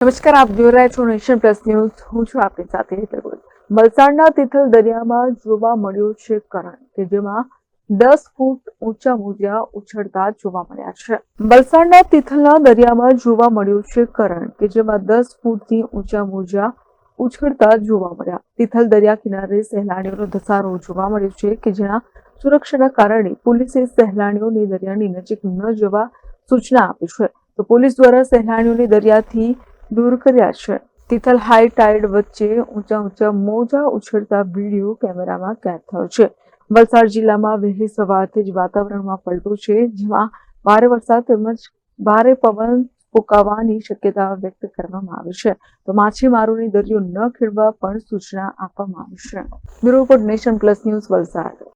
નમસ્કાર, આપ જોઈ રહ્યા છો નેશન પ્લસ ન્યૂઝ. હું છું આપની સાથે હેતલ વલસાડના તિથલ દરિયામાં જોવા મળ્યો છે કરંટ કે જેમાં દસ ફૂટ ઊંચા મોજા ઉછળતા જોવા મળ્યા છે. વલસાડના તિથલના દરિયામાં જોવા મળ્યો છે કરંટ કે જેમાં દસ ફૂટથી ઊંચા મોજા ઉછળતા જોવા મળ્યા. તિથલ દરિયા કિનારે સહેલાણીઓનો ધસારો જોવા મળ્યો છે કે જેના સુરક્ષાના કારણે પોલીસે સહેલાણીઓને દરિયાની નજીક ન જવા સૂચના આપી છે. તો પોલીસ દ્વારા સહેલાણીઓને દરિયાથી દૂર કર્યા છે. તિથલ હાઈ ટાઈડ વચ્ચે ઊંચા ઊંચા મોજા ઉછળતા વીડિયો કેમેરામાં કેદ થયો છે. વલસાડ જિલ્લામાં વહેલી સવારથી જ વાતાવરણમાં પલટો છે, જેમાં ભારે વરસાદ તેમજ ભારે પવન ફૂંકાવાની શક્યતા વ્યક્ત કરવામાં આવી છે. તો માછીમારોને દરિયો ન ખેડવા પણ સૂચના આપવામાં આવી છે. Bureau nation plus news Valsad.